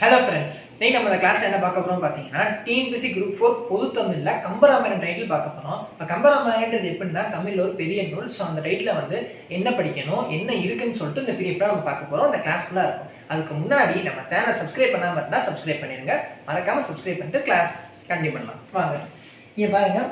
Hello friends இன்னைக்கு நம்ம இந்த கிளாஸ் என்ன பார்க்க போகிறோம் பார்த்தீங்கன்னா டிஎன்பிசி குரூப் ஃபோர் பொது தமிழில் கம்பராமாயணம் டைட்டில் பார்க்க போகிறோம் இப்போ கம்பராமாயணன்றது எப்படின்னா தமிழில் ஒரு பெரிய நூல் ஸோ அந்த டைட்டில் வந்து என்ன படிக்கணும் என்ன இருக்குன்னு சொல்லிட்டு இந்த பிடிஎஃப்லாம் நம்ம பார்க்க போகிறோம் அந்த கிளாஸ் ஃபுல்லாக இருக்கும். அதுக்கு முன்னாடி நம்ம சேனலை சப்ஸ்கிரைப் பண்ணாமல் இருந்தால் சப்ஸ்கிரைப் பண்ணிடுங்க. மறக்காமல் சப்ஸ்கிரைப் பண்ணிட்டு கிளாஸ் கண்டினியூ பண்ணலாம். வாங்க. இங்கே பாருங்கள்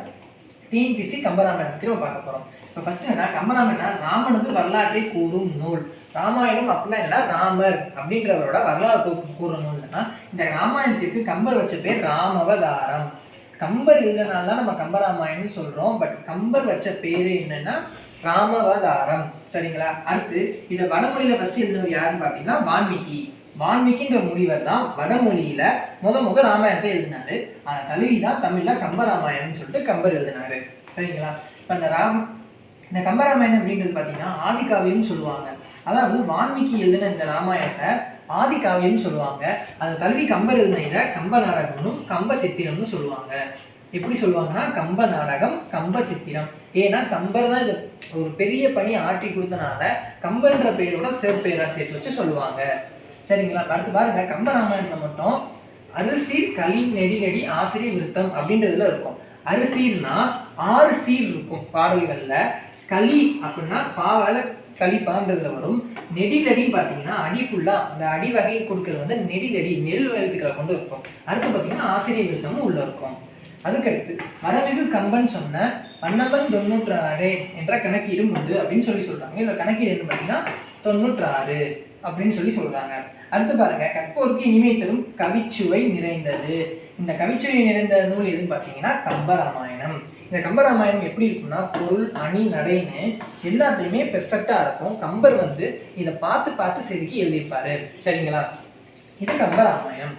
டிஎன்பிசி கம்பராமாயணம் பற்றி நம்ம பார்க்க போகிறோம் இப்போ ஃபர்ஸ்ட் என்ன கம்பராமாயணம் ராமனது வரலாற்றை கூறும் நூல். ராமாயணம் அப்படின்னா என்ன ராமர் அப்படின்றவரோட வரலாறு கூறும் கூறுற நூல்னா இந்த ராமாயணத்திற்கு கம்பர் வச்ச பேர் ராமவதாரம். கம்பர் இல்லைனால தான் நம்ம கம்பராமாயணம்னு சொல்கிறோம் பட் கம்பர் வச்ச பேர் என்னன்னா ராமவதாரம். சரிங்களா? அடுத்து இதை வடமொழியில் ஃபஸ்ட்டு எழுதுனது யாருன்னு பார்த்தீங்கன்னா வான்மிகி வான்மிக்கின்ற முனிவர் தான் வடமொழியில முத முத ராமாயணத்தை எழுதினாரு. அதை தழுவி தான் தமிழ்ல கம்பராமாயணம்னு சொல்லிட்டு கம்பர் எழுதினாரு. சரிங்களா? இப்போ அந்த ராம் இந்த கம்பராமாயணம் அப்படின்றது பார்த்தீங்கன்னா ஆதிகாவியம்னு சொல்லுவாங்க. அதாவது வால்மீகி எழுதின இந்த ராமாயணத்தை ஆதிகாவியம்னு சொல்லுவாங்க. அதை தழுவி கம்பர் எழுதின கம்ப நாடகம்னும் கம்ப சித்திரம்னு சொல்லுவாங்க. எப்படி சொல்லுவாங்கன்னா கம்ப நாடகம் கம்ப சித்திரம். ஏன்னா கம்பர் தான் இது ஒரு பெரிய பணியை ஆற்றி கொடுத்தனால கம்பர்ன்ற பேரோட சிறப்பேரா சேர்த்து வச்சு சொல்லுவாங்க. சரிங்களா? அடுத்து பாருங்க கம்பராமாயணத்தில் மட்டும் அரிசி களி நெடிநெடி ஆசிரிய விருத்தம் அப்படின்றதுல இருக்கும். அரிசின்னா ஆறு சீர் இருக்கும் பாடல்களில். களி அப்படின்னா பாவால களிப்பான்றதுல வரும். நெடிலடின்னு பார்த்தீங்கன்னா அடி ஃபுல்லா அந்த அடி வகையை கொடுக்கறது வந்து நெடிலடி நெல் எழுத்துக்களை கொண்டு இருக்கும். அடுத்து பார்த்தீங்கன்னா ஆசிரிய விருத்தமும் உள்ள இருக்கும். அதுக்கடுத்து மரமிகு கம்பன் சொன்ன பன்னபன் தொண்ணூற்றாறு என்ற கணக்கீடும் உண்டு அப்படின்னு சொல்லி சொல்றாங்க. இதில் கணக்கீடு என்ன பார்த்தீங்கன்னா தொண்ணூற்றாறு. அப்படின்னு சொல்லி சொல்கிறாங்க அடுத்து பாருங்க கற்போருக்கு இனிமை தரும் கவிச்சுவை நிறைந்தது. இந்த கவிச்சுவை நிறைந்த நூல் எதுன்னு பார்த்தீங்கன்னா கம்பராமாயணம். இந்த கம்பராமாயணம் எப்படி இருக்கும்னா பொருள் அணி நடைன்னு எல்லாத்தையுமே பெர்ஃபெக்டாக இருக்கும். கம்பர் வந்து இதை பார்த்து பார்த்து செதுக்கி எழுதியிருப்பாரு. சரிங்களா? இது கம்பராமாயணம்.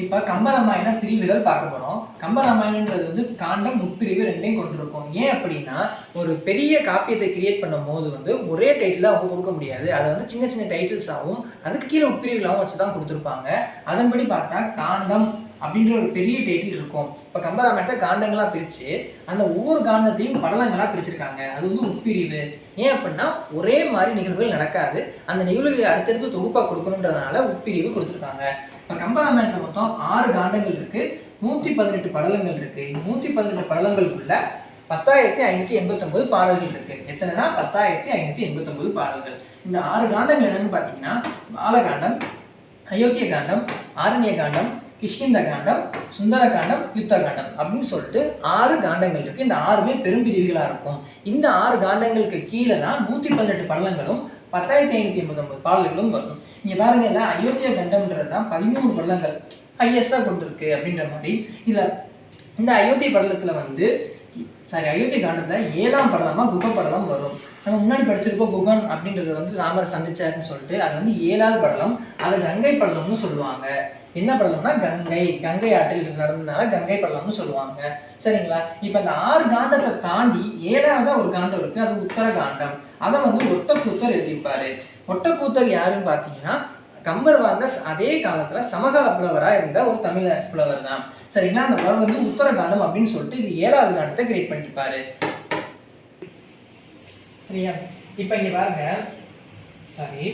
இப்போ கம்பராமாயண பிரிவுகள் பார்க்க போகிறோம் கம்பராமாயணன்றது வந்து காண்டம் உட்பிரிவு ரெண்டையும் கொண்டிருக்கும் ஏன் அப்படின்னா ஒரு பெரிய காப்பியத்தை கிரியேட் பண்ணும் போது வந்து ஒரே டைட்டில் அவங்க கொடுக்க முடியாது. அதை வந்து சின்ன சின்ன டைட்டில்ஸாகவும் அதுக்கு கீழே உட்பிரிவுகளாகவும் வச்சு தான் கொடுத்துருப்பாங்க. அதன்படி பார்த்தா காண்டம் அப்படின்ற ஒரு பெரிய டைட்டில் இருக்கும். இப்போ கம்பராமாயணத்தை காண்டங்களாக பிரித்து அந்த ஒவ்வொரு காண்டத்தையும் படலங்களாக பிரிச்சிருக்காங்க. அது வந்து உட்பிரிவு ஏன் அப்படின்னா ஒரே மாதிரி நிகழ்வுகள் நடக்காது. அந்த நிகழ்வுகளை அடுத்தடுத்து தொகுப்பாக கொடுக்கணுன்றதுனால உட்பிரிவு கொடுத்துருக்காங்க. இப்போ கம்பராமாயணத்தில் மொத்தம் ஆறு காண்டங்கள் இருக்குது நூற்றி பதினெட்டு படலங்கள் இருக்குது இந்த நூற்றி பதினெட்டு படலங்களுக்குள்ள பத்தாயிரத்தி ஐநூற்றி எண்பத்தொம்பது பாடல்கள் இருக்குது எத்தனைனா பத்தாயிரத்தி ஐநூற்றி எண்பத்தொம்பது பாடல்கள். இந்த ஆறு காண்டங்கள் என்னென்னு பார்த்தீங்கன்னா பாலகாண்டம் அயோக்கிய காண்டம் ஆரண்ய காண்டம் கிஷ்கிந்த காண்டம் சுந்தர காண்டம் யுத்த காண்டம் அப்படின்னு சொல்லிட்டு ஆறு காண்டங்கள் இருக்கு. இந்த ஆறுமே பெரும்பிரிவுகளா இருக்கும். இந்த ஆறு காண்டங்களுக்கு கீழே தான் நூற்றி பதினெட்டு பள்ளங்களும் பத்தாயிரத்தி ஐநூற்றி ஐம்பத்தொம்பது பாடல்களும் வரும். இங்கே பாருங்க இல்லை அயோத்தியா கண்டம்ன்றது தான் பதிமூணு பள்ளங்கள் ஹையஸ்டாக கொடுத்துருக்கு அப்படின்ற மாதிரி. இல்லை இந்த அயோத்திய படலத்தில் வந்து சாரி அயோத்திய காண்டத்தில் ஏழாம் படலமாக குப்பை படலம் வரும். நம்ம முன்னாடி படிச்சிருப்போம் குகன் அப்படின்றது வந்து ராமர் சந்திச்சாருன்னு சொல்லிட்டு அது வந்து ஏழாவது படலம் அது கங்கை படலம்னு சொல்லுவாங்க. என்ன படலம்னா கங்கை கங்கை ஆற்றில் நடந்ததுனால கங்கை படலம்னு சொல்லுவாங்க. சரிங்களா? இப்போ இந்த ஆறு காண்டத்தை தாண்டி ஏழாவதா ஒரு காண்டம் இருக்கு அது உத்தர காண்டம் அதை வந்து ஒட்டக்கூத்தர் எழுதியிருப்பாரு. ஒட்டக்கூத்தர் யாருன்னு பார்த்தீங்கன்னா கம்பர் வாழ்ந்த அதே காலத்துல சமகால புலவராக இருந்த ஒரு தமிழ புலவர் தான். சரிங்களா? அந்த புலவர் வந்து உத்தர காண்டம் அப்படின்னு சொல்லிட்டு இது ஏழாவது காண்டத்தை கிரியேட் பண்ணிருப்பாரு சரியா இப்போ இங்கே பாருங்க. சாரி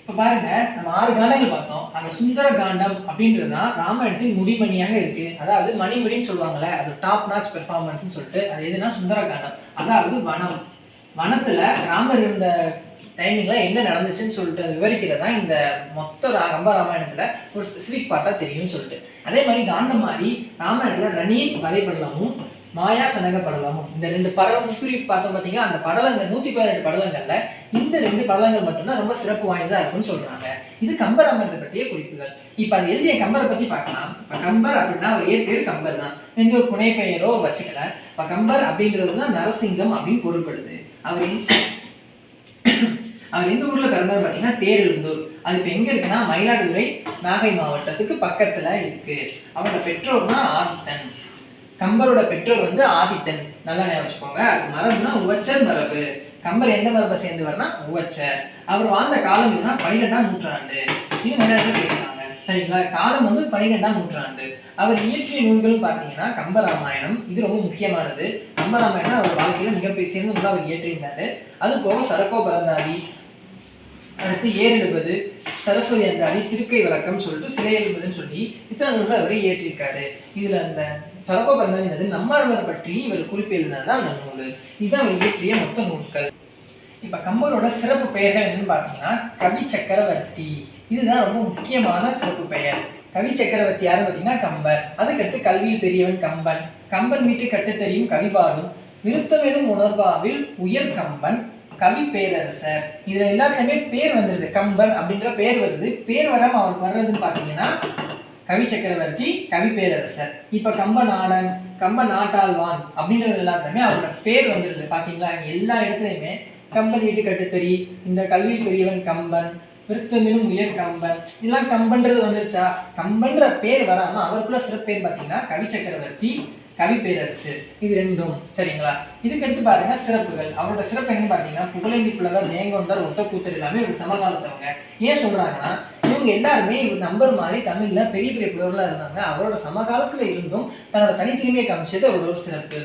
இப்போ பாருங்க நம்ம ஆறு காண்டங்கள் பார்த்தோம். அந்த சுந்தர காண்டம் அப்படின்றது தான் ராமாயணத்தின் முடிமணியாக இருக்கு. அதாவது மணிமுடின்னு சொல்லுவாங்கல்ல அது டாப் நாச் பெர்ஃபார்மன்ஸ்னு சொல்லிட்டு அது எதுனா சுந்தர காண்டம். அதாவது வனம். வனத்தில் ராமர் இருந்த டைமிங்கில் என்ன நடந்துச்சுன்னு சொல்லிட்டு விவரிக்கிறது தான் இந்த மொத்த ரா- கம்ப ஒரு ஸ்பெசிஃபிக் பாட்டாக தெரியும்னு சொல்லிட்டு. அதே மாதிரி காண்டம் மாதிரி ராமாயணத்துல ரணியின் வரைபடலமும் மாயா சனக படலமும் இந்த ரெண்டு படலம் குறி பார்த்தோம் பார்த்தீங்கன்னா அந்த படலங்கள் நூற்றி பதினெட்டு படலங்களில் இந்த ரெண்டு படலங்கள் மட்டும்தான் ரொம்ப சிறப்பு வாய்ந்ததாக இருக்கும்னு சொல்கிறாங்க இது கம்பராமாயணத்தை பற்றிய குறிப்புகள். இப்போ அது எழுதிய கம்பரை பற்றி பார்க்கலாம். இப்போ கம்பர் அப்படின்னா அவர் ஏற்பேர் கம்பர் தான். எந்த ஒரு புனை பெயரோ வச்சுக்கல. இப்போ கம்பர் அப்படின்றது தான் நரசிங்கம் அப்படின்னு பொருள்படுது. அவர் அவர் எந்த ஊர்ல பிறந்தார் பார்த்தீங்கன்னா தேரெழுந்தூர் அது இப்போ எங்க இருக்குன்னா மயிலாடுதுறை நாகை மாவட்டத்துக்கு பக்கத்துல இருக்கு. அவரோட பெற்றோர்னா ஆதித்தன். கம்பரோட பெற்றோர் வந்து ஆதித்தன். நல்லா ஞாபகம் வச்சுக்கோங்க. அடுத்து மரம்னா உவச்சர் மரபு. கம்பர் எந்த மரபை சேர்ந்தவர்னா உவச்சர். அவர் வாழ்ந்த காலம் இதுனா பன்னிரெண்டாம் நூற்றாண்டு. இது நிறைய கேட்கலாம் சரிங்களா? காலம் வந்து பனிரெண்டாம் நூற்றாண்டு. அவர் இயற்றிய நூல்கள் பார்த்தீங்கன்னா கம்பராமாயணம் இது ரொம்ப முக்கியமானது. கம்பராமாயணம் அவர் வாழ்க்கையில் மிகப்பெரிய சேர்ந்து நூலாக அவர் இயற்றியிருந்தாரு. அது போக சடக்கோ பரந்தாதி அடுத்து ஏறெழுபது சரஸ்வதி அந்தாதி திருக்கை வழக்கம் சொல்லிட்டு சிலை எழுபதுன்னு சொல்லி இத்தனை நூல்கள் அவர் இயற்றியிருக்காரு. இதில் அந்த சடகோபரந்தாதி நம்மாழ்வார் பற்றி இவர் குறிப்பிட்டிருந்தார் தான் அந்த நூல். இதுதான் அவர் இயற்றிய மொத்த நூல்கள். இப்போ கம்பரோட சிறப்பு பெயர்கள் என்னன்னு பார்த்தீங்கன்னா கவி சக்கரவர்த்தி. இதுதான் ரொம்ப முக்கியமான சிறப்பு பெயர். கவி சக்கரவர்த்தி யாருன்னு பார்த்தீங்கன்னா கம்பர் அதுக்கடுத்து கல்வியில் பெரியவன் கம்பன். கம்பன் வீட்டு கட்டுத்தறியும் கவிபாடும் விருத்தமெனும் உணர்வாவில் உயர் கம்பன் கவி பேரரசர். இதில் எல்லாத்துலேயுமே பேர் வந்துருது. கம்பன் அப்படின்ற பேர் வருது. பேர் வராமல் அவருக்கு வர்றதுன்னு பார்த்தீங்கன்னா கவி சக்கரவர்த்தி கவி பேரரசர். இப்போ கம்ப நாடன் கம்ப நாட்டாள்வான் அப்படின்றது எல்லாத்துலேயுமே அவரோட பேர் வந்துருது. பார்த்தீங்களா எல்லா இடத்துலையுமே கம்பன் வீட்டு கட்டுத்தறி இந்த கல்வி பெரியவன் கம்பன் விருத்தமினும் உயர் கம்பன். இதெல்லாம் கம்பன்றது வந்துருச்சா? கம்பன்ற பேர் வராம அவருக்குள்ள சிறப்பேர் பார்த்தீங்கன்னா கவி சக்கரவர்த்தி கவி பேரரசு. இது ரெண்டும். சரிங்களா? இதுக்கு எடுத்து பாருங்க சிறப்புகள். அவரோட சிறப்பு என்னன்னு பார்த்தீங்கன்னா புகழேந்தி புலவர் ஜெயங்கொண்டர் ஒட்டக்கூத்தர் எல்லாமே ஒரு சமகாலத்தவங்க. ஏன் சொல்றாங்கன்னா இவங்க எல்லாருமே இவர் நம்பர் மாதிரி தமிழ்ல பெரிய பெரிய புலவர்களாக இருந்தாங்க. அவரோட சமகாலத்துல இருந்தும் தன்னோட தனித்திறமையை காமிச்சது அவரோட ஒரு சிறப்பு.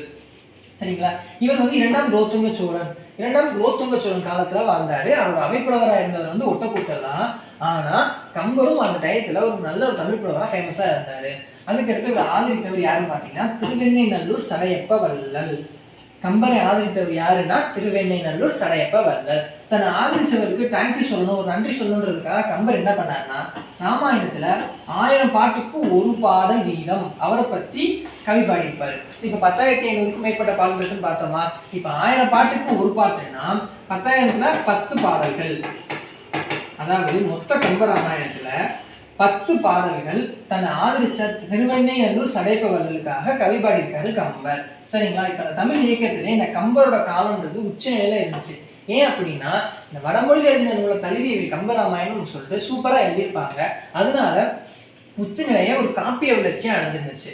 சரிங்களா இவர் வந்து இரண்டாம் குலோத்துங்க சோழன் இரண்டாம் குலோத்துங்க சோழன் காலத்துல வாழ்ந்தாரு. அவரோட அமைப்புலவராக இருந்தவர் வந்து ஒட்டக்கூத்தர் தான். ஆனா கம்பரும் அந்த டயத்துல ஒரு நல்ல ஒரு தமிழ் புலவராக ஃபேமஸா இருந்தாரு. அதுக்கடுத்து இவர் ஆதரித்தவர் யாருன்னு பார்த்தீங்கன்னா திருவெண்ணைநல்லூர் சடையப்ப வல்லல் கம்பரை ஆதரித்தவர் யாருன்னா திருவெண்ணைநல்லூர் சடையப்ப வள்ளல். தன்னை ஆதரிச்சவருக்கு தேங்க்யூ சொல்லணும் ஒரு நன்றி சொல்லணுன்றதுக்காக கம்பர் என்ன பண்ணாருன்னா ராமாயணத்துல ஆயிரம் பாட்டுக்கு ஒரு பாடல் வீதம் அவரை பத்தி கவி பாடியிருப்பாரு. இப்ப பத்தாயிரத்தி ஐநூறுக்கும் மேற்பட்ட பாடல்கள்னு பார்த்தோமா? இப்ப ஆயிரம் பாட்டுக்கு ஒரு பாட்டுன்னா பத்தாயிரத்துல பத்து பாடல்கள். அதாவது மொத்த கம்ப ராமாயணத்துல பத்து பாடல்கள் தன்னை ஆதரிச்ச திருவெண்ணையல்லூர் சடைப்ப வள்ளலுக்காக கவி பாடியிருக்காரு கம்பர். சரிங்களா? இப்ப தமிழ் இயக்கத்திலே இந்த கம்பரோட காலம்ன்றது உச்சநிலையில் இருந்துச்சு. ஏன் அப்படின்னா இந்த வடமொழியில் எழுதின நூலை தழுவி கம்பராமாயணம்னு சொல்லிட்டு சூப்பரா எழுதியிருப்பாங்க. அதனால உச்சநிலையை ஒரு காப்பிய வளர்ச்சியா அடைஞ்சிருந்துச்சு.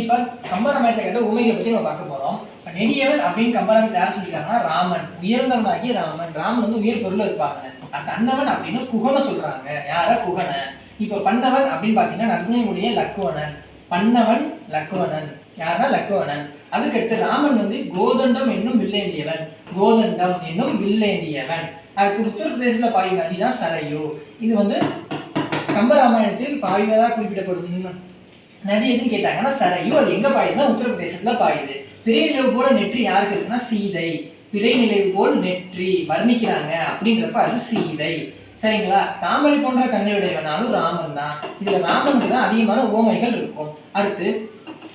இப்ப கம்பராமாயணத்தை கேட்ட உமைகளை பத்தி நம்ம பார்க்க போறோம். இப்போ நெடியவன் அப்படின்னு கம்பரம் யார் சொல்லியிருக்காங்கன்னா ராமன். உயர்ந்தவனாகி ராமன். ராமன் வந்து உயர் பொருள் இருப்பாங்க. தன்னவன் அப்படின்னு குகனை சொல்றாங்க. யார? குகனை. இப்போ பண்ணவன் அப்படின்னு பாத்தீங்கன்னா நற்குணையுடைய லக்குவனன். பண்ணவன் லக்குவனன். யாருன்னா லக்குவனன். அதுக்கடுத்து ராமன் வந்து கோதண்டம் என்னும் வில்லேந்தியவன். கோதண்டம் என்னும் வில்லேந்தியவன். அதுக்கு உத்தரப்பிரதேசத்தில் பாயும் நதி தான் சரையு. இது வந்து கம்பராமாயணத்தில் பாயுவதாக குறிப்பிடப்படும் நதி எதுன்னு கேட்டாங்கன்னா சரையு அது எங்க பாயுதுன்னா உத்தரப்பிரதேசத்துல பாயுது. பிறை நிலவு போல நெற்றி யாருக்கு இருக்குன்னா சீதை. பிறை நிலவு போல் நெற்றி வர்ணிக்கிறாங்க அப்படின்றப்ப அது சீதை. சரிங்களா? தாமரை போன்ற கண்ணையுடையவனாலும் ராமன் தான். இதுல ராமனுக்கு தான் அதிகமான ஓமைகள் இருக்கும். அடுத்து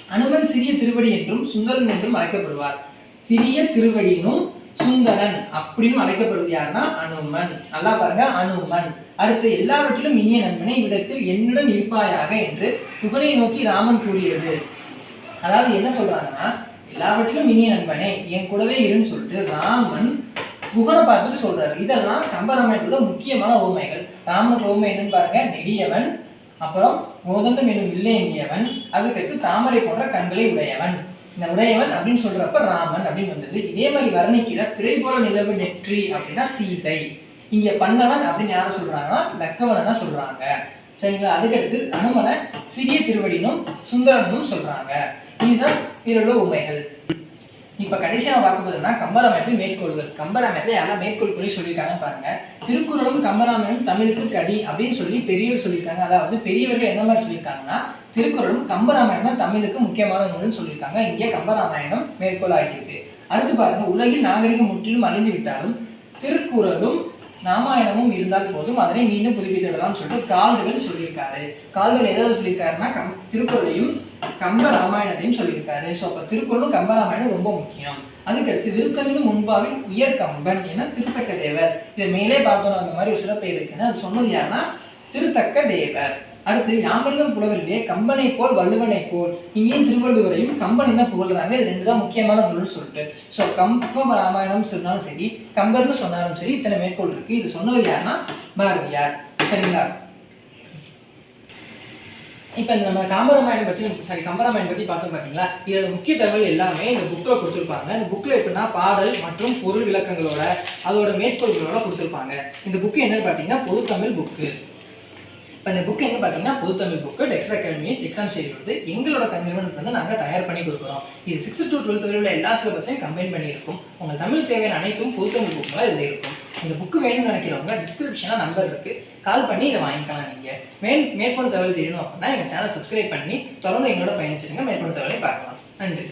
அனுமன் சிறிய திருவடி என்றும் சுந்தரன் என்றும் அழைக்கப்படுவார். சிறிய திருவடியினும் சுந்தரன் அப்படின்னு அழைக்கப்படுவது யாருன்னா அனுமன். நல்லா பாருங்க அனுமன். அடுத்து எல்லாவற்றிலும் இனிய நண்பனை இவ்விடத்தில் என்னுடன் இருப்பாயாக என்று புகனை நோக்கி ராமன் கூறியது. அதாவது என்ன சொல்றாங்கன்னா எல்லாவற்றிலும் இனிய நண்பனே என் கூடவே இருன்னு சொல்லிட்டு ராமன் புகனை பார்த்துட்டு சொல்றாரு. இதெல்லாம் கம்பராமாயணத்தோட முக்கியமான ஓமைகள். ராமன் ஓமை என்னன்னு பாருங்க நெடியவன் அப்புறம் மோதந்தம் என்னும் எண்ணியவன் அதுக்கடுத்து தாமரை போன்ற கண்களை உடையவன். இந்த உடையவன் அப்படின்னு சொல்றப்ப ராமன் அப்படின்னு வந்தது. இதே மாதிரி வர்ணிக்கிற பிறை போல நிலவு நெற்றி அப்படின்னா சீதை. இங்க பண்ணவன் அப்படின்னு யாரை சொல்றாங்கன்னா? லக்கவனை தான் சொல்றாங்க. சரிங்களா? அதுக்கடுத்து அனுமனை சிறிய திருவடினும் சுந்தரனும் சொல்றாங்க. இதுதான் இருள உண்மைகள் இப்ப கடைசியா பார்க்க போதுன்னா கம்பராமாயணத்தில் மேற்கோள்கள். கம்பராமாயணத்துல யாரெல்லாம் மேற்கோள் பண்ணி சொல்லியிருக்காங்க பாருங்க. திருக்குறளும் கம்பராமாயணம் தமிழுக்கு கடி அப்படின்னு சொல்லி பெரியவர் சொல்லியிருக்காங்க. அதாவது பெரியவர்கள் என்ன மாதிரி சொல்லியிருக்காங்கன்னா திருக்குறளும் கம்பராமாயணம் தமிழுக்கு முக்கியமான நூல்னு சொல்லியிருக்காங்க. இங்கே கம்பராமாயணம் மேற்கோள் ஆகியிருக்கு அடுத்து பாருங்க உலகில் நாகரிகம் முற்றிலும் அழிந்து விட்டாலும் திருக்குறளும் ராமாயணமும் இருந்தால் போதும் அதனை மீண்டும் புதுப்பித்துவிடலாம்னு சொல்லிட்டு கால்டுகள் சொல்லியிருக்காரு. கால்டுகள் எதாவது சொல்லியிருக்காருன்னா கம் திருக்குறளையும் கம்ப ராமாயணத்தையும் சொல்லியிருக்காரு. ஸோ அப்போ திருக்குறளும் கம்ப ராமாயணம் ரொம்ப முக்கியம். அதுக்கடுத்து விருத்தமிழும் முன்பாவில் உயர் கம்பன் என திருத்தக்க தேவர். இதை மேலே பார்த்தோம் அந்த மாதிரி ஒரு சிறப்பு இருக்குன்னு அது சொன்னது யாருன்னா திருத்தக்க தேவர். அடுத்து யாமல்லம் புலவரிலே கம்பனை போல் வள்ளுவனை போல் இங்கேயும் திருவள்ளுவரையும் கம்பனை தான் புகழ்றாங்க? இது ரெண்டு தான் முக்கியமான நூல்னு சொல்லிட்டு ஸோ கம்பம் ராமாயணம் சொன்னாலும் சரி கம்பர்னு சொன்னாலும் சரி இத்தனை மேற்கோள் இருக்கு. இது சொன்னவர் யாருன்னா? பாரதியார். சரிங்களா? இப்போ இந்த நம்ம காம்பராமாயணம் பற்றி சாரி கம்பராமாயணம் பற்றி பார்த்தோம் பார்த்தீங்களா இதோட முக்கிய தகவல் எல்லாமே இந்த புக்கில் கொடுத்துருப்பாங்க. இந்த புக்கில் எப்படின்னா பாடல் மற்றும் பொருள் விளக்கங்களோட அதோட மேற்கோள்களோட கொடுத்துருப்பாங்க. இந்த புக்கு என்னன்னு பார்த்தீங்கன்னா பொதுத்தமிழ் புக்கு இப்போ இந்த புக் என்ன பார்த்தீங்கன்னா பொது Tamil book text academy exam schedule வந்து எங்களோட நிறுவனத்தில் வந்து நாங்கள் தயார் பண்ணி கொடுக்குறோம். இது சிக்ஸ்த் டு டுவெல்த் வரை உள்ள எல்லா சிலபஸையும் கம்பைன் பண்ணியிருக்கும். உங்கள் தமிழ் தேவையான அனைத்தும் பொது தமிழ் புக்கில் இதில் இருக்கும். இந்த புக்கு வேணும்னு நினைக்கிறவங்க டிஸ்கிரிப்ஷனில் நம்பர் இருக்குது கால் பண்ணி இதை வாங்கிக்கலாம் நீங்கள் மேல் மேற்கொண்டு தகவல் தெரியணும் அப்படின்னா எங்கள் சேனல் சப்ஸ்கிரைப் பண்ணி தொடர்ந்து எங்களோட பயணிச்சிருங்க மேற்கொண்டு தகவலை பார்க்கலாம். நன்றி.